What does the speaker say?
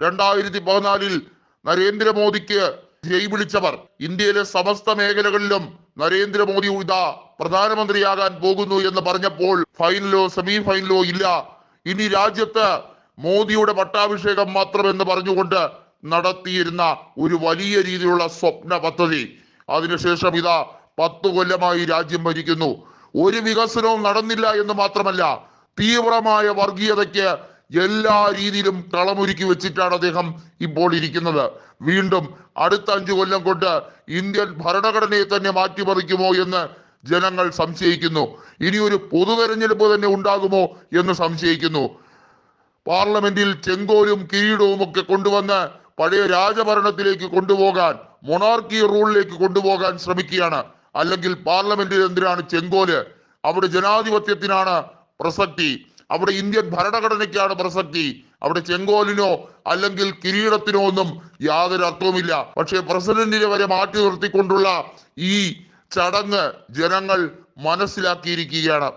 രണ്ടായിരത്തി പതിനാലിൽ നരേന്ദ്രമോദിക്ക് ജയ് വിളിച്ചവർ. ഇന്ത്യയിലെ സമസ്ത മേഖലകളിലും നരേന്ദ്രമോദി ഇതാ പ്രധാനമന്ത്രിയാകാൻ പോകുന്നു എന്ന് പറഞ്ഞപ്പോൾ ഫൈനലോ സെമി ഫൈനലോ ഇല്ല. ഇനി രാജ്യത്ത് മോദിയുടെ പട്ടാഭിഷേകം മാത്രമെന്ന് പറഞ്ഞുകൊണ്ട് നടത്തിയിരുന്ന ഒരു വലിയ രീതിയിലുള്ള സ്വപ്ന പദ്ധതി. അതിനുശേഷം ഇതാ പത്തു കൊല്ലമായി രാജ്യം ഭരിക്കുന്നു. ഒരു വികസനവും നടന്നില്ല എന്ന് മാത്രമല്ല തീവ്രമായ വർഗീയതയ്ക്ക് എല്ലാ രീതിയിലും കളമൊരുക്കി വെച്ചിട്ടാണ് അദ്ദേഹം ഇപ്പോൾ ഇരിക്കുന്നത്. വീണ്ടും അടുത്ത അഞ്ചു കൊല്ലം കൊണ്ട് ഇന്ത്യൻ ഭരണഘടനയെ തന്നെ മാറ്റിമറിക്കുമോ എന്ന് ജനങ്ങൾ സംശയിക്കുന്നു. ഇനി ഒരു പൊതു തെരഞ്ഞെടുപ്പ് തന്നെ ഉണ്ടാകുമോ എന്ന് സംശയിക്കുന്നു. പാർലമെന്റിൽ ചെങ്കോലും കിരീടവും ഒക്കെ കൊണ്ടുവന്ന് പഴയ രാജഭരണത്തിലേക്ക് കൊണ്ടുപോകാൻ മൊണാർക്കി റൂളിലേക്ക് കൊണ്ടുപോകാൻ ശ്രമിക്കുകയാണ്. അല്ലെങ്കിൽ പാർലമെന്റിൽ എന്തിനാണ് ചെങ്കോൽ? അവിടെ ജനാധിപത്യത്തിനാണ് പ്രസക്തി. അവിടെ ഇന്ത്യൻ ഭരണഘടനയ്ക്കാണ് പ്രസക്തി. അവിടെ ചെങ്കോലിനോ അല്ലെങ്കിൽ കിരീടത്തിനോ ഒന്നും യാതൊരു അർത്ഥവുമില്ല. പക്ഷേ പ്രസിഡന്റിനെ വരെ മാറ്റി നിർത്തിക്കൊണ്ടുള്ള ഈ ചടങ്ങ് ജനങ്ങൾ മനസ്സിലാക്കിയിരിക്കുകയാണ്.